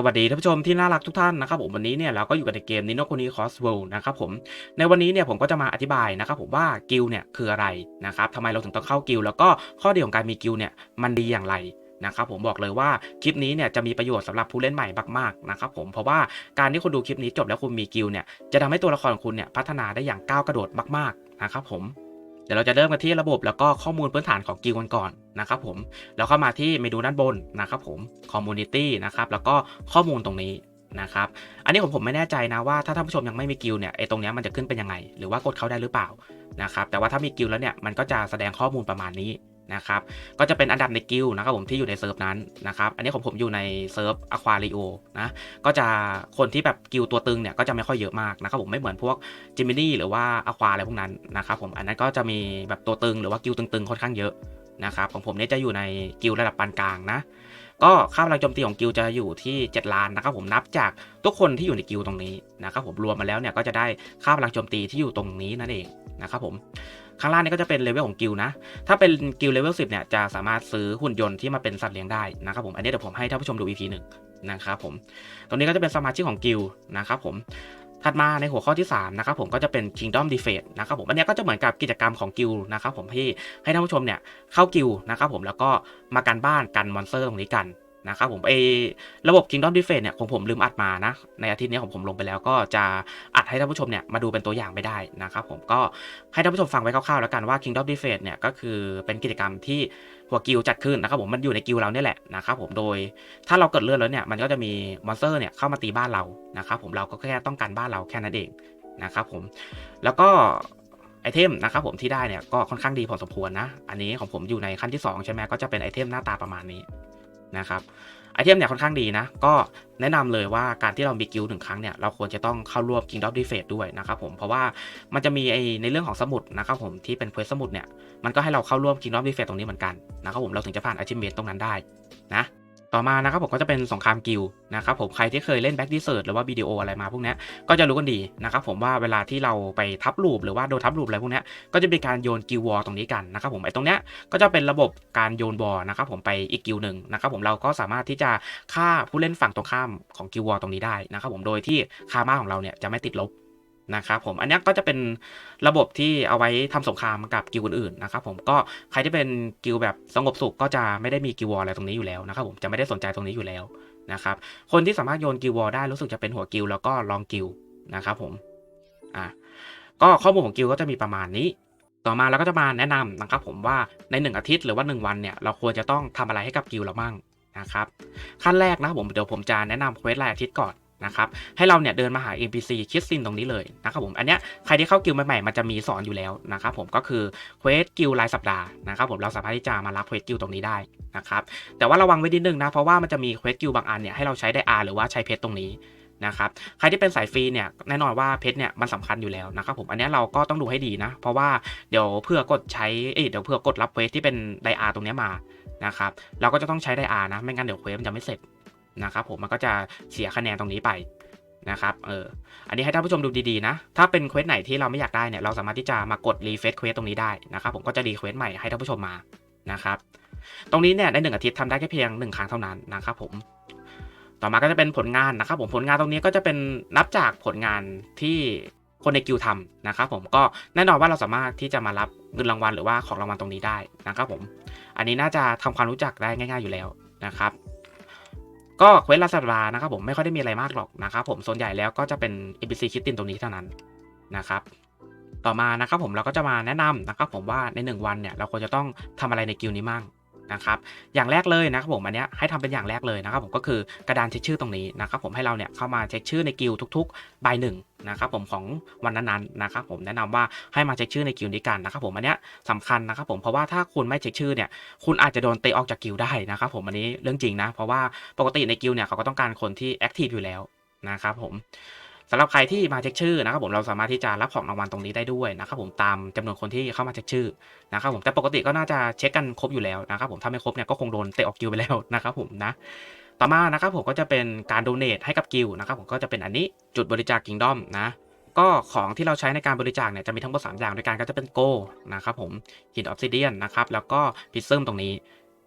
สวัสดีท่านผู้ชมที่น่ารักทุกท่านนะครับผมวันนี้เนี่ยเราก็อยู่กันในเกม Nino Kuni Cross World นะครับผมในวันนี้เนี่ยผมก็จะมาอธิบายนะครับผมว่ากิลเนี่ยคืออะไรนะครับทำไมเราถึงต้องเข้ากิลแล้วก็ข้อดีของการมีกิลเนี่ยมันดีอย่างไรนะครับผมบอกเลยว่าคลิปนี้เนี่ยจะมีประโยชน์สำหรับผู้เล่นใหม่มากๆนะครับผมเพราะว่าการที่คุณดูคลิปนี้จบแล้วคุณมีกิลเนี่ยจะทำให้ตัวละครของคุณเนี่ยพัฒนาได้อย่างก้าวกระโดดมากๆนะครับผม ดี๋ยวเราจะเริ่มกันที่ระบบแล้วก็ข้อมูลพื้นฐานของกิลกันก่อนนะครับผมแล้วเข้ามาที่เมนูด้านบนนะครับผม Community นะครับแล้วก็ข้อมูลตรงนี้นะครับอันนี้ผมผมไม่แน่ใจนะว่าถ้าท่านผู้ชมยังไม่มีกิลเนี่ยไอ้ตรงนี้มันจะขึ้นเป็นยังไง หรือว่ากดเข้าได้หรือเปล่านะครับแต่ว่าถ้ามีกิลแล้วเนี่ยมันก็จะแสดงข้อมูลประมาณนี้ นะครับก็จะเป็นอันดับในกิลนะครับผมที่อยู่ในเซิร์ฟนั้นนะครับอันนี้ของผมอยู่ในเซิร์ฟอะควาริโอนะก็จะคนที่แบบกิลตัวตึงเนี่ยก็จะไม่ค่อยเยอะมากนะครับผมไม่เหมือนพวกจิมินี่หรือว่าอะควาอะไรพวกนั้นนะครับผมอันนั้นก็จะมีแบบตัวตึงหรือว่ากิลตึงๆค่อนข้างเยอะนะครับของผมเนี่ยจะอยู่ในกิลระดับปานกลางนะก็ค่าพลังโจมตีของกิลจะอยู่ที่ 7 ล้านนะครับผมนับจากทุกคนที่อยู่ในกิลตรงนี้นะครับผมรวมมาแล้วเนี่ยก็จะได้ค่าพลังโจมตีที่อยู่ตรงนี้นั่นเองนะครับผม ข้างล่างนี่ก็จะเป็นเลเวลของกิลนะ ถ้าเป็นกิลเลเวล10เนี่ยจะสามารถซื้อหุ่นยนต์ที่มาเป็นสัตว์เลี้ยงได้นะครับผม อันนี้เดี๋ยวผมให้ท่านผู้ชมดู EP หนึ่งนะครับผม ตรงนี้ก็จะเป็นสมาชิกของกิลนะครับผมถัดมาในหัวข้อที่3นะครับผมก็จะเป็น Kingdom Defense นะครับผมอันนี้ก็จะเหมือนกับกิจกรรมของกิลนะครับผมที่ให้ท่านผู้ชมเนี่ยเข้ากิลนะครับผมแล้วก็มากันบ้านกันมอนสเตอร์ตรงนี้กัน นะครับผมเอระบบ Kingdom Defense เนี่ยของผมลืมอัดมานะ ในอาทิตย์นี้ของผมลงไปแล้วก็จะอัดให้ท่านผู้ชมเนี่ยมาดูเป็นตัวอย่างไม่ได้นะครับผมก็ให้ท่านผู้ชมฟังไว้คร่าวๆแล้วกันว่า Kingdom Defense เนี่ยก็คือเป็นกิจกรรมที่หัวกิลจัดขึ้นนะครับผมมันอยู่ในกิลเราเนี่ยแหละนะครับผมโดยถ้าเราเกิดเลือดแล้วเนี่ยมันก็จะมีมอนสเตอร์เนี่ยเข้ามาตีบ้านเรานะครับผมเราก็แค่ต้องการบ้านเราแค่นั้นเองนะครับผมแล้วก็ไอเทมนะครับผมที่ได้เนี่ยก็ค่อนข้างดีพอสมควรนะ อันนี้ของผมอยู่ในขั้นที่ 2 ใช่ไหมก็จะเป็นไอเทมหน้าตาประมาณนี้ นะครับไอเทมเนี่ยค่อนข้างดีนะ ก็แนะนำเลยว่าการที่เรามีกิลหนึ่งครั้งเนี่ยเราควรจะต้องเข้าร่วม Kingdom d e f a t ด้วยนะครับผมเพราะว่ามันจะมีไอในเรื่องของสมุดนะครับผมที่เป็นเพลสสมุดเนี่ยมันก็ให้เราเข้าร่วม Kingdom d e f a t ตรงนี้เหมือนกันนะครับผมเราถึงจะผ่าน achievement ตรงนั้นได้นะ ต่อมานะครับผมก็จะเป็นสงครามกิลนะครับผมใครที่เคยเล่นแบ็กดีเซิร์หรือว่าวิดีโออะไรมาพวกนี้ก็จะรู้กันดีนะครับผมว่าเวลาที่เราไปทับลูปหรือว่าโดนทับลูปอะไรพวกนี้ก็จะเป็นการโยนกิลวอลตรงนี้กันนะครับผมไอ้ตรงเนี้ยก็จะเป็นระบบการโยนบอลนะครับผมไปอีกกิลหนึ่งนะครับผมเราก็สามารถที่จะฆ่าผู้เล่นฝั่งตรงข้ามของกิลวอลตรงนี้ได้นะครับผมโดยที่คาร์มาของเราเนี่ยจะไม่ติดลบ นะครับผมอันนี้ก็จะเป็นระบบที่เอาไว้ทำสงครามกับกิลอื่นๆนะครับผมก็ใครที่เป็นกิลแบบสงบสุขก็จะไม่ได้มีกิลวอลอะไรตรงนี้อยู่แล้วนะครับผมจะไม่ได้สนใจตรงนี้อยู่แล้วนะครับคนที่สามารถโยนกิลวอลได้รู้สึกจะเป็นหัวกิลแล้วก็ลองกิลนะครับผมอะก็ข้อมูลของกิลก็จะมีประมาณนี้ ต่อมาเราก็จะมาแนะนำนะครับผมว่าใน 1 อาทิตย์หรือว่า 1 วันเนี่ยเราควรจะต้องทำอะไรให้กับกิลเรามั่งนะครับขั้นแรกนะผมเดี๋ยวผมจะแนะนำเควสรายอาทิตย์ก่อน นะครับให้เราเนี่ยเดินมาหา NPC คิดซินตรงนี้เลยนะครับผมอันเนี้ยใครที่เข้ากิลใหม่ๆมันจะมีสอนอยู่แล้วนะครับผมก็คือเควสกิลรายสัปดาห์นะครับผมเราสามารถที่จะมารับเควสกิลตรงนี้ได้นะครับแต่ว่าระวังไว้นิดนึงนะเพราะว่ามันจะมีเควสกิลบางอันเนี่ยให้เราใช้ได้ R หรือว่าใช้เพชรตรงนี้นะครับใครที่เป็นสายฟรีเนี่ยแน่นอนว่าเพชรเนี่ยมันสำคัญอยู่แล้วนะครับผมอันนี้เราก็ต้องดูให้ดีนะ เพราะว่าเดี๋ยวเพื่อกดใช้เอ้ยเดี๋ยวเพื่อกดรับเควสที่เป็นไดอาร์ตรงนี้มานะครับเราก็จะต้องใช้ไดอาร์นะไม่งั้นเดี๋ยวเควสมันจะไม่เสร็จ นะครับผมมันก็จะเสียคะแนนตรงนี้ไปนะครับ เออ อันนี้ให้ท่านผู้ชมดูดีๆนะ ถ้าเป็นเควสไหนที่เราไม่อยากได้เนี่ย เราสามารถที่จะมากดรีเฟซเควสตรงนี้ได้นะครับ ผมก็จะรีเควสใหม่ให้ท่านผู้ชมมา นะครับ ตรงนี้เนี่ยในหนึ่งอาทิตย์ทำได้แค่เพียงหนึ่งครั้งเท่านั้นนะครับผม ต่อมาก็จะเป็นผลงานนะครับ ผม ผลงานตรงนี้ก็จะเป็นนับจากผลงานที่คนในกิลทำนะครับผม ก็แน่นอนว่าเราสามารถที่จะมารับเงินรางวัลหรือว่าของรางวัลตรงนี้ได้นะครับผม อันนี้น่าจะทำความรู้จักได้ง่าย ๆอยู่แล้วนะครับ ก็เควสลาสัปดาห์นะครับผมไม่ค่อยได้มีอะไรมากหรอกนะครับผมส่วนใหญ่แล้วก็จะเป็น NPC คิดตินตรงนี้เท่านั้นนะครับต่อมานะครับผมเราก็จะมาแนะนำนะครับผมว่าใน 1 วันเนี่ยเราควรจะต้องทำอะไรในกิลนี้มั่งนะครับอย่างแรกเลยนะครับผมอันเนี้ยให้ทำเป็นอย่างแรกเลยนะครับผมก็คือกระดานเช็คชื่อตรงนี้นะครับผมให้เราเนี่ยเข้ามาเช็คชื่อในกิลทุกๆใบหนึ่ง นะครับผมของวันนั้นๆนะครับผมแนะนำว่าให้มาเช็คชื่อในกิลนี้กันนะครับผมอันเนี้ยสำคัญนะครับผมเพราะว่าถ้าคุณไม่เช็คชื่อเนี่ยคุณอาจจะโดนเตะออกจากกิลได้นะครับผมอันนี้เรื่องจริงนะ เพราะว่าปกติในกิลเนี่ยเขาก็ต้องการคนที่แอคทีฟอยู่แล้วนะครับผมสำหรับใครที่มาเช็คชื่อนะครับผมเราสามารถที่จะรับของรางวัลตรงนี้ได้ด้วยนะครับผมตามจำนวนคนที่เข้ามาเช็คชื่อนะครับผมแต่ปกติก็น่าจะเช็คกันครบอยู่แล้วนะครับผมถ้าไม่ครบเนี่ยก็คงโดนเตะออกกิลไปแล้วนะครับผมนะ ต่อมานะครับผมก็จะเป็นการโดเนทให้กับกิลนะครับผมก็จะเป็นอันนี้จุดบริจาคกิงดอมนะ ก็ของที่เราใช้ในการบริจาคเนี่ยจะมีทั้งหมด3อย่างด้วยกันก็จะเป็นโกนะครับผมหินออฟซิเดียนนะครับแล้วก็พิซซึมตรงนี้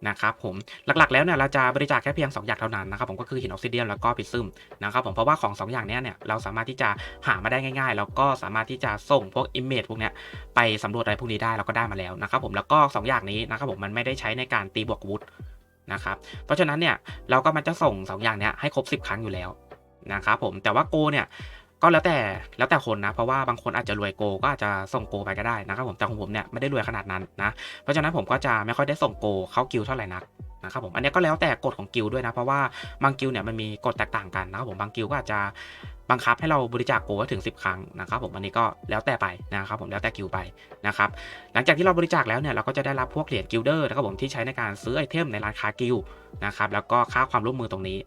นะครับผมหลักๆแล้วเนี่ยเราจะบริจาคแค่เพียง 2 อย่างเท่านั้นนะครับผมก็คือหินออกซิเดียมแล้วก็พิซซึมนะครับผมเพราะว่าของ 2 อย่างเนี้ยเนี่ยเราสามารถที่จะหามาได้ง่ายๆ แล้วก็สามารถที่จะส่งพวกอิมเมจพวกเนี้ยไปสำรวจอะไรพวกนี้ได้เราก็ได้มาแล้วนะครับผมแล้วก็ 2 อย่างนี้นะครับผมมันไม่ได้ใช้ในการตีบวกวุธ นะครับ เพราะฉะนั้นเนี่ยเราก็มันจะส่ง 2 อย่างเนี้ยให้ครบ 10 ครั้งอยู่แล้วนะครับผม แต่ว่าโกเนี่ย ก็แล้วแต่แล้วแต่คนนะ เพราะว่าบางคนอาจจะรวยโกก็อาจจะส่งโกไปก็ได้นะครับผมแต่ของผมเนี่ยไม่ได้รวยขนาดนั้นนะ เพราะฉะนั้นผมก็จะไม่ค่อยได้ส่งโกเข้ากิลด์เท่าไหร่นักนะครับผมอันนี้ก็แล้วแต่กฎของกิลด์ด้วยนะ เพราะว่าบางกิลด์เนี่ยมันมีกฎแตกต่างกันนะครับผมบางกิลด์ก็อาจจะบังคับให้เราบริจาคโก้ถึง 10 ครั้งนะครับผมอันนี้ก็แล้วแต่ไปนะครับผมแล้วแต่กิลด์ไปนะครับหลังจากที่เราบริจาคแล้วเนี่ยเราก็จะได้รับพวกเหรียญกิลเดอร์นะครับผมที่ใช้ในการซื้อไอเทมในร้านค้ากิลด์นะครับแล้วก็ค่าความร่วมมือตรงนี้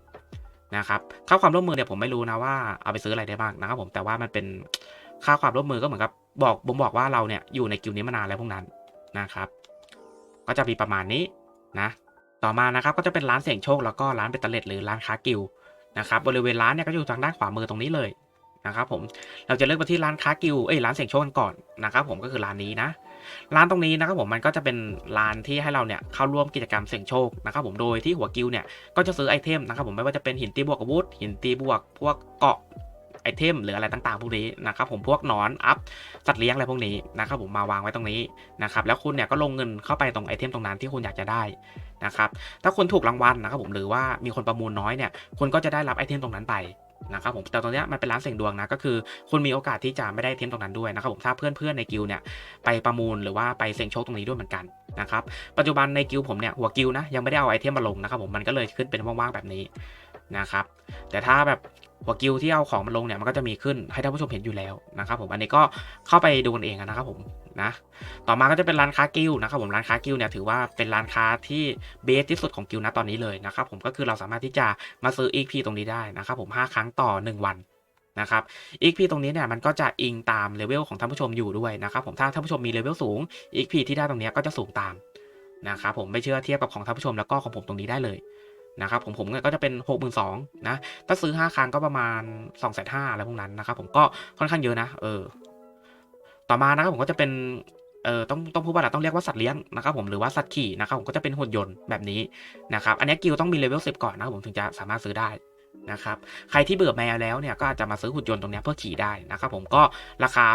นะครับค่าความร่วมมือเนี่ยผมไม่รู้นะว่าเอาไปซื้ออะไรได้บ้างนะครับผมแต่ว่ามันเป็นค่าความร่วมมือก็เหมือนกับบอกบ่งบอกว่าเราเนี่ยอยู่ในกิวนี้มานานแล้วพวกนั้นนะครับ ก็จะมีประมาณนี้นะต่อมานะครับก็จะเป็นร้านเสี่ยงโชคแล้วก็ร้านเบตเตอร์เลดหรือร้านค้ากิวนะครับบริเวณร้านเนี่ยก็อยู่ทางด้านขวามือตรงนี้เลย นะครับผมเราจะเลือกไปที่ร้านค้ากิลเอ้ยร้านเสี่ยงโชคกันก่อนนะครับผมก็คือร้านนี้นะร้านตรงนี้นะครับผมมันก็จะเป็นร้านที่ให้เราเนี่ยเข้าร่วมกิจกรรมเสี่ยงโชคนะครับผมโดยที่หัวกิลเนี่ยก็จะซื้อไอเทมนะครับผมไม่ว่าจะเป็นหินตีบวกอาวุธหินตีบวกพวกเกาะไอเทมหรืออะไรต่างๆพวกนี้นะครับผมพวกนอนอัพสัตว์เลี้ยงอะไรพวกนี้นะครับผมมาวางไว้ตรงนี้นะครับแล้วคุณเนี่ยก็ลงเงินเข้าไปตรงไอเทมตรงนั้นที่คุณอยากจะได้นะครับถ้าคุณถูกรางวัลนะครับผมหรือว่ามีคนประมูลน้อยเนี่ยคุณก็จะได้รับไอเทมตรงนั้นไป นะครับผมแต่ตรงนี้มันเป็นร้านเสี่ยงดวงนะก็คือคุณมีโอกาสที่จะไม่ได้เทมตรงนั้นด้วยนะครับผมถ้าเพื่อนๆในกิลเนี่ยไปประมูลหรือว่าไปเสี่ยงโชคตรงนี้ด้วยเหมือนกันนะครับปัจจุบันในกิลผมเนี่ยหัวกิลนะยังไม่ได้เอาไอเทมมาลงนะครับผมมันก็เลยขึ้นเป็นว่างๆแบบนี้นะครับแต่ถ้าแบบ หัวกิลด์ที่เอาของมาลงเนี่ยมันก็จะมีขึ้นให้ท่านผู้ชมเห็นอยู่แล้วนะครับผมอันนี้ก็เข้าไปดูกันเองนะครับผมนะต่อมาก็จะเป็นร้านค้ากิลนะครับผมร้านค้ากิลเนี่ยถือว่าเป็นร้านค้าที่เบสที่สุดของกิลนะตอนนี้เลยนะครับผมก็คือเราสามารถที่จะมาซื้อ EXP ตรงนี้ได้นะครับผม5ครั้งต่อ 1 วันนะครับ EXP ตรงนี้เนี่ยมันก็จะอิงตามเลเวลของท่านผู้ชมอยู่ด้วยนะครับผมถ้าท่านผู้ชมมีเลเวลสูง EXP ที่ได้ตรงนี้ก็จะสูงตามนะครับผมไม่เชื่อเทียบกับของท่านผู้ชมแล้วก็ของผมตรงนี้ได้เลย นะครับผมผมเนี่ยก็จะเป็น 6 2 0 0 0นะถ้าซื้อ 5 ครั้งก็ประมาณ2 5 0 0 0อะไรพวกนั้นนะครับผมก็ค่อนข้างเยอะนะเออต่อมานะครับผมก็จะเป็นเออต้องต้องพูดว่าอะไรต้องเรียกว่าสัตว์เลี้ยงนะครับผมหรือว่าสัตว์ขี่นะครับผมก็จะเป็นหุ่นยนต์แบบนี้นะครับอันนี้กิลต้องมีเลเวล10 ก่อนนะครับผมถึงจะสามารถซื้อได้ นะครับใครที่เบื่อแมวแล้วเนี่ยก็อาจจะมาซื้อหุ่นยนต์ตรงนี้เพื่อขี่ได้นะครับผมก็ราคา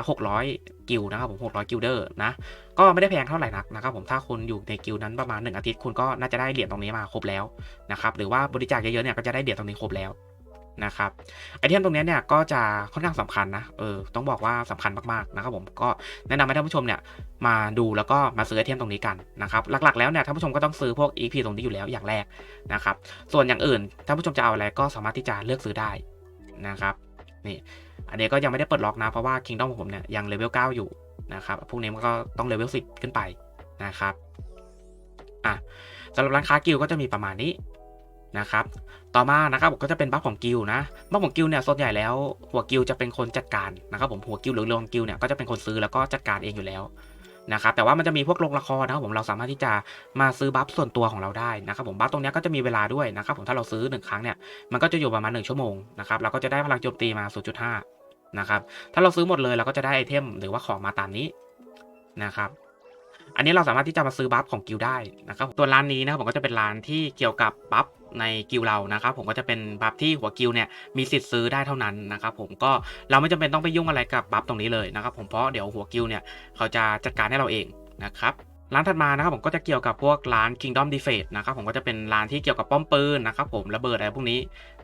600 กิลนะครับผม 600 กิลเดอร์นะก็ไม่ได้แพงเท่าไหร่นักนะครับผมถ้าคุณอยู่ในกิลนั้นประมาณ 1 อาทิตย์คุณก็น่าจะได้เหรียญตรงนี้มาครบแล้วนะครับหรือว่าบริจาคเยอะๆเนี่ยก็จะได้เหรียญตรงนี้ครบแล้ว นะครับไอเทมตรงนี้เนี่ยก็จะค่อนข้างสำคัญนะเออต้องบอกว่าสำคัญมากๆนะครับผมก็แนะนำให้ท่านผู้ชมเนี่ยมาดูแล้วก็มาซื้อไอเทมตรงนี้กันนะครับหลักๆแล้วเนี่ยท่านผู้ชมก็ต้องซื้อพวก EP ตรงนี้อยู่แล้วอย่างแรกนะครับส่วนอย่างอื่นท่านผู้ชมจะเอาอะไรก็สามารถที่จะเลือกซื้อได้นะครับนี่อันนี้ก็ยังไม่ได้เปิดล็อกนะเพราะว่า Kingdom ของผมเนี่ยยังเลเวล9อยู่นะครับพวกนี้มันก็ต้องเลเวล10 ขึ้นไปนะครับอะสำหรับร้านค้ากิลก็จะมีประมาณนี้ นะครับ ต่อมานะครับผมก็จะเป็นบัฟของกิลนะบัฟของกิลเนี่ยส่วนใหญ่แล้วหัวกิลจะเป็นคนจัดการนะครับผมหัวกิลหรือรองกิลเนี่ยก็จะเป็นคนซื้อแล้วก็จัดการเองอยู่แล้วนะครับแต่ว่ามันจะมีพวกลงละครนะครับผมเราสามารถที่จะมาซื้อบัฟส่วนตัวของเราได้นะครับผมบัฟตรงนี้ก็จะมีเวลาด้วยนะครับผมถ้าเราซื้อ 1 ครั้งเนี่ยมันก็จะอยู่ประมาณ 1 ชั่วโมงนะครับเราก็จะได้พลังโจมตีมา 0.5 นะครับถ้าเราซื้อหมดเลยเราก็จะได้ไอเทมหรือว่าของมาตามนี้นะครับอันนี้เราสามารถที่จะมาซื้อบัฟของกิลได้นะครับตัวร้านนี้นะครับผมก็จะเป็นร้านที่เกี่ยวกับบัฟ ในกิลเรานะครับผมก็จะเป็นบัฟที่หัวกิลเนี่ยมีสิทธิ์ซื้อได้เท่านั้นนะครับผมก็เราไม่จำเป็นต้องไปยุ่งอะไรกับบัฟตรงนี้เลยนะครับผมเพราะเดี๋ยวหัวกิลเนี่ยเขาจะจัดการให้เราเองนะครับร้านถัดมานะครับผมก็จะเกี่ยวกับพวกร้าน Kingdom Defense นะครับผมก็จะเป็นร้านที่เกี่ยวกับป้อมปืนนะครับผมระเบิดอะไรพวกนี้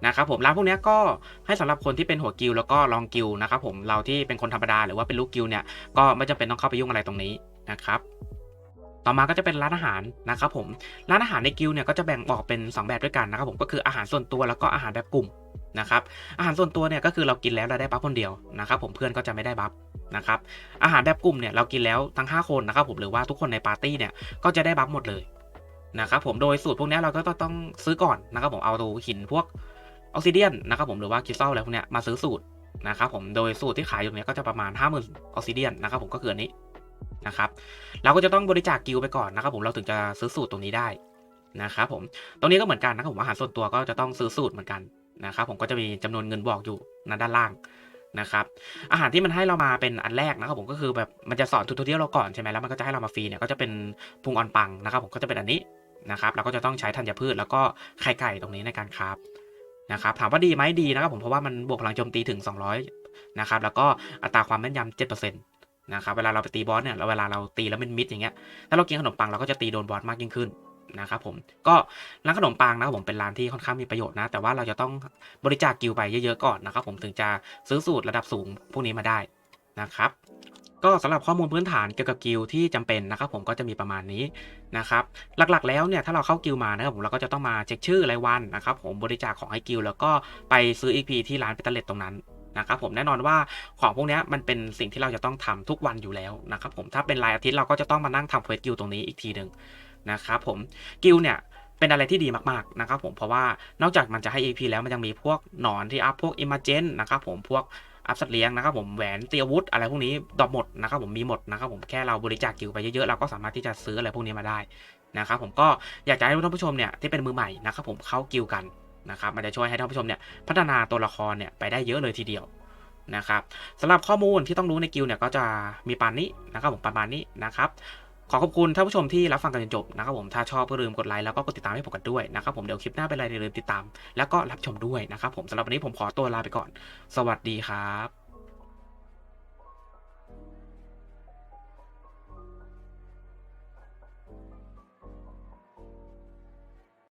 นะครับผมร้านพวกนี้ก็ให้สำหรับคนที่เป็นหัวกิลแล้วก็รองกิลนะครับผมเราที่เป็นคนธรรมดาหรือว่าเป็นลูกกิลเนี่ยก็ไม่จำเป็นต้องเข้าไปยุ่งอะไรตรงนี้นะครับ ต่อมาก็จะเป็นร้านอาหารนะครับผม ร้านอาหารในกิลเนี่ยก็จะแบ่งออกเป็น 2 แบบด้วยกันนะครับผมก็คืออาหารส่วนตัวแล้วก็อาหารแบบกลุ่มนะครับอาหารส่วนตัวเนี่ยก็คือเรากินแล้วเราได้บัฟคนเดียวนะครับผมเพื่อนก็จะไม่ได้บัฟนะครับอาหารแบบกลุ่มเนี่ยเรากินแล้วทั้ง 5 คนนะครับผมหรือว่าทุกคนในปาร์ตี้เนี่ยก็จะได้บัฟหมดเลยนะครับผมโดยสูตรพวกนี้เราก็ต้องซื้อก่อนนะครับผมเอาตัวหินพวกออกซิเดียนนะครับผมหรือว่าคริสตัลอะไรพวกนี้มาซื้อสูตรนะครับผมโดยสูตรที่ขายอยู่เนี้ยก็จะประมาณ 50,000ออกซิเดียนนะครับผมก็คืออันนี้ นะครับ เราก็จะต้องบริจาคกิลไปก่อนนะครับ ผมเราถึงจะซื้อสูตรตรงนี้ได้นะครับผมตรงนี้ก็เหมือนกันนะครับผมอาหารส่วนตัวก็จะต้องซื้อสูตรเหมือนกันนะครับ ผมก็จะมีจำนวนเงินบอกอยู่ในด้านล่างนะครับ อาหารที่มันให้เรามาเป็นอันแรกนะครับ ผมก็คือแบบมันจะสอนทูทอเรียลเราก่อนใช่ไหมแล้วมันก็จะให้เรามาฟรีเนี่ยก็จะเป็นพุงออนปังนะครับ ผมก็จะเป็นอันนี้นะครับเราก็จะต้องใช้ธัญพืชแล้วก็ไข่ไก่ตรงนี้ในการคราฟนะครับถามว่าดีไหมดีนะครับ ผมเพราะว่ามันบวกพลังโจมตีถึง 200นะครับแล้วก็อัตราความแม่นยำ7%น นะครับเวลาเราไปตีบอสเนี่ยเราเวลาเราตีแล้วเป็นมิดอย่างเงี้ยถ้าเรากินขนมปังเราก็จะตีโดนบอสมากยิ่งขึ้นนะครับผมก็ร้านขนมปังนะครับผมเป็นร้านที่ค่อนข้างมีประโยชน์นะ แต่ว่าเราจะต้องบริจาคกิลไปเยอะๆก่อนนะครับผมถึงจะซื้อสูตรระดับสูงพวกนี้มาได้นะครับก็สำหรับข้อมูลพื้นฐานเกี่ยวกับกิลที่จำเป็นนะครับผมก็จะมีประมาณนี้นะครับหลักๆแล้วเนี่ยถ้าเราเข้ากิลมานะครับผมเราก็จะต้องมาเช็คชื่อรายวันนะครับผมบริจาคของให้กิลแล้วก็ไปซื้อ EP ที่ร้านเปตเตอร์เลตตรงนั้น นะครับผมแน่นอนว่าของพวกนี้มันเป็นสิ่งที่เราจะต้องทำทุกวันอยู่แล้วนะครับผมถ้าเป็นรายอาทิตย์เราก็จะต้องมานั่งทำเควสกิลตรงนี้อีกทีหนึ่งนะครับผมกิลเนี่ยเป็นอะไรที่ดีมากๆนะครับผมเพราะว่านอกจากมันจะให้ EP แล้วมันยังมีพวกหนอนที่อัพพวกอิม a เจนนะครับผมพวกอัพสัตว์เลี้ยงนะครับผมแหวนเตียวุธอะไรพวกนี้ดอกหมดนะครับผมมีหมดนะครับผมแค่เราบริจาคกิวไปเยอะๆเราก็สามารถที่จะซื้ออะไรพวกนี้มาได้นะครับผมก็อยากจะให้ท่านผู้ชมเนี่ยที่เป็นมือใหม่นะครับผมเข้ากิวกัน นะครับมันจะช่วยให้ท่านผู้ชมเนี่ยพัฒนาตัวละครเนี่ยไปได้เยอะเลยทีเดียวนะครับสำหรับข้อมูลที่ต้องรู้ในกิลเนี่ยก็จะมีปานนี้นะครับผมประมาณนี้นะครับขอขอบคุณท่านผู้ชมที่รับฟังกันจนจบนะครับผมถ้าชอบก็ลืมกดไลค์แล้วก็กดติดตามให้ผมกันด้วยนะครับผมเดี๋ยวคลิปหน้าเป็นอะไรอย่าลืมติดตาม แล้วก็รับชมด้วยนะครับผมสำหรับวันนี้ผมขอตัวลาไปก่อน สวัสดีครับ